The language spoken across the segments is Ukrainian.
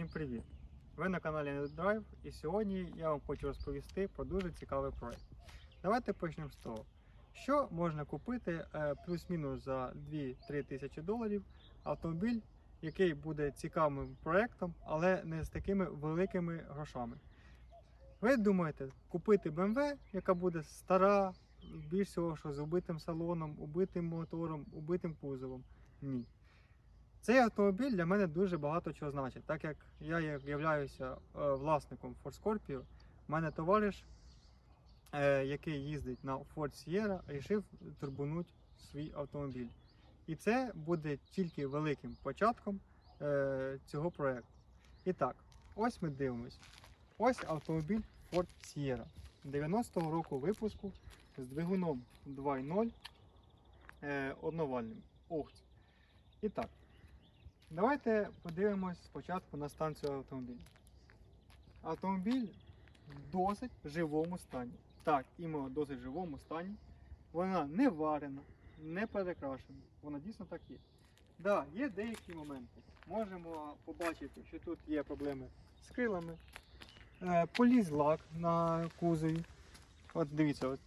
Всім привіт! Ви на каналі NetDrive і сьогодні я вам хочу розповісти про дуже цікавий проект. Давайте почнемо з того, що можна купити е, плюс-мінус за 2-3 тисячі доларів автомобіль, який буде цікавим проектом, але не з такими великими грошами. Ви думаєте, купити BMW, яка буде стара, більш всього, що з убитим салоном, убитим мотором, убитим кузовом? Ні. Цей автомобіль для мене дуже багато чого значить, так як я являюся е, власником Ford Scorpio, в мене товариш, е, який їздить на Ford Sierra, вирішив турбунути свій автомобіль. І це буде тільки великим початком е, цього проєкту. І так, ось ми дивимось. Ось автомобіль Ford Sierra 90-го року випуску з двигуном 2.0 е, одновальним. Ох. І так. Давайте подивимось спочатку на стан цього автомобіля. Автомобіль в досить живому стані. Так, іменно в досить живому стані. Вона не варена, не перекрашена. Вона дійсно так є. Да, є деякі моменти. Можемо побачити, що тут є проблеми з крилами. Е, поліз лак на кузові. От дивіться, от.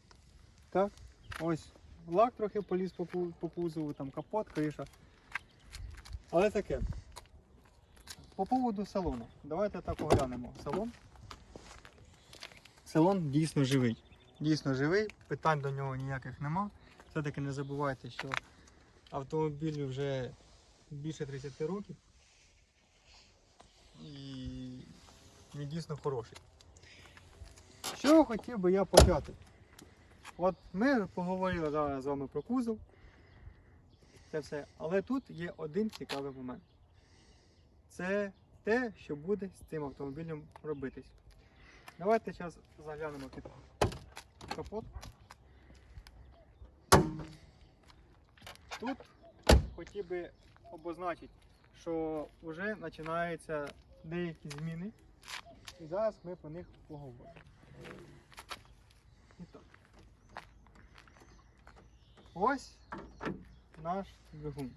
Так. Ось лак трохи поліз по, по кузову, там капот, криша. Але таке. По поводу салону. Давайте так оглянемо салон. Салон дійсно живий. Дійсно живий, питань до нього ніяких нема. Все-таки не забувайте, що автомобілю вже більше 30 років. І він дійсно хороший. Що хотів би я почати? От ми поговорили зараз з вами про кузов це все. Але тут є один цікавий момент. Це те, що буде з цим автомобілем робитись. Давайте зараз заглянемо під капот. Тут хотів би обозначити, що вже починаються деякі зміни. І зараз ми про них поговоримо. І так. Ось наш двигун.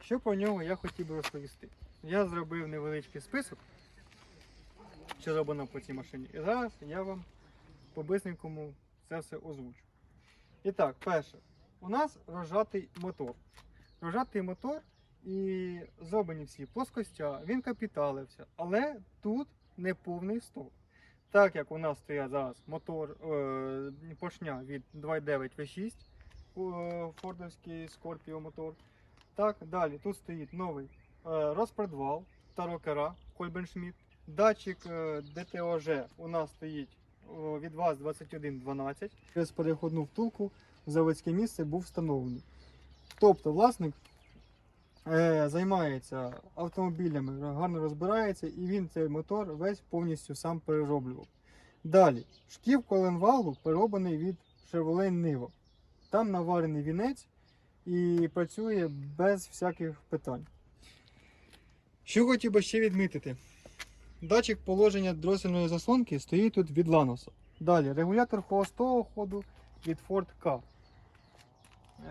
Що про нього я хотів би розповісти? Я зробив невеличкий список, що зроблено по цій машині. І зараз я вам по-бистренькому це все озвучу. І так, перше, у нас розжатий мотор. Розжатий мотор і зроблені всі плоскостя, він капіталився, але тут не повний сток. Так як у нас стоять зараз мотор е, поршня від 2.9 V6, е, фордовський Scorpio мотор. Так, далі тут стоїть новий е, розпредвал Тарокера Кольбеншміт. Датчик е, ДТОЖ у нас стоїть е, від ВАЗ 2112. Через переходну втулку в заводське місце був встановлений. Тобто власник е, займається автомобілями, гарно розбирається і він цей мотор весь повністю сам перероблював. Далі, шків коленвалу перероблений від Chevrolet Nivo. Там наварений вінець і працює без всяких питань. Що хотів би ще відмітити? Датчик положення дросельної заслонки стоїть тут від Lanos. Далі регулятор холостого ходу від Ford K.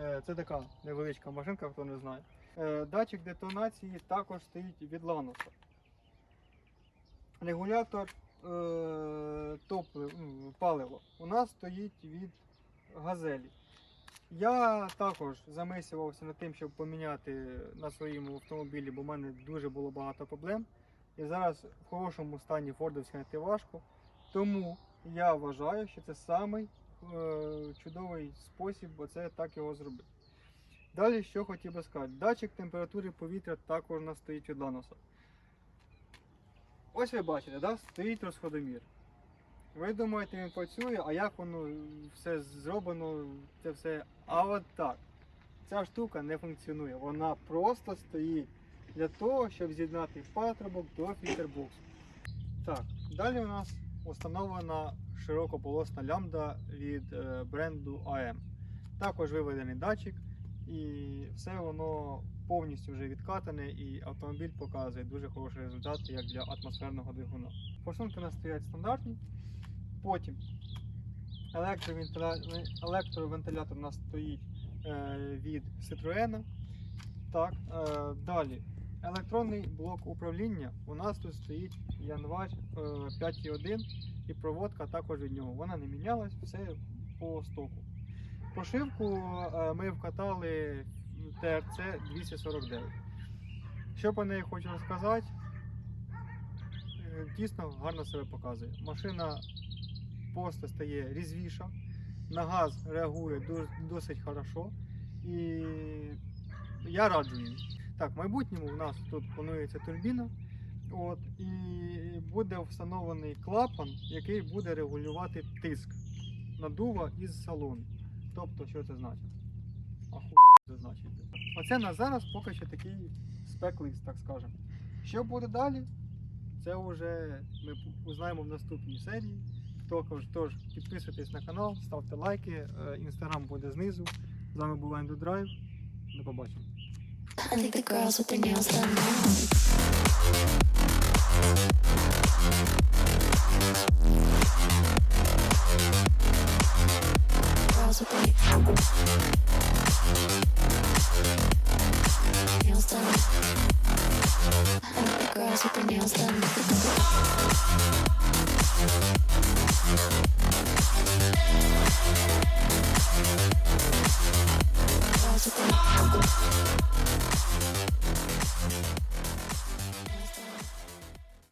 Е, Це така невеличка машинка, хто не знає. Е, Датчик детонації також стоїть від Lanos. Регулятор е, топлив, палива у нас стоїть від газелі. Я також замислювався над тим, щоб поміняти на своєму автомобілі, бо в мене дуже було багато проблем. І зараз в хорошому стані фордовське знайти важко. Тому я вважаю, що це самий е, чудовий спосіб, бо це так його зробити. Далі що хотів би сказати, датчик температури повітря також у нас стоїть від Ланоса. Ось ви бачите, да? стоїть розходомір. Ви думаєте, він працює, а як воно все зроблено, це все. А от так. Ця штука не функціонує. Вона просто стоїть для того, щоб з'єднати патрубок до фільтрбоксу. Так, далі у нас встановлена широкополосна лямбда від е, бренду AM. Також виведений датчик, і все воно повністю вже відкатане, і автомобіль показує дуже хороший результат, як для атмосферного двигуна. Форсунки у нас стоять стандартні. Потім електровентилятор у нас стоїть е, від Citroën. Так, е, далі Електронний блок управління. У нас тут стоїть январь е, 5.1 і проводка також від нього. Вона не мінялась, все по стоку. Прошивку е, ми вкатали ТРЦ 249. Що по неї хочу розказати? Е, Дійсно гарно себе показує. Машина просто стає різвіша, на газ реагує досить хорошо. І я раджу їй. Так, в майбутньому у нас тут планується турбіна. От, і буде встановлений клапан, який буде регулювати тиск надува із салону. Тобто, що це значить? Аху це значить. Оце на зараз поки що такий спек-лист, так скажемо. Що буде далі? Це вже ми узнаємо в наступній серії. Також тож підписуйтесь на канал, ставте лайки, інстаграм буде знизу. З вами був Ендо Драйв. До побачення.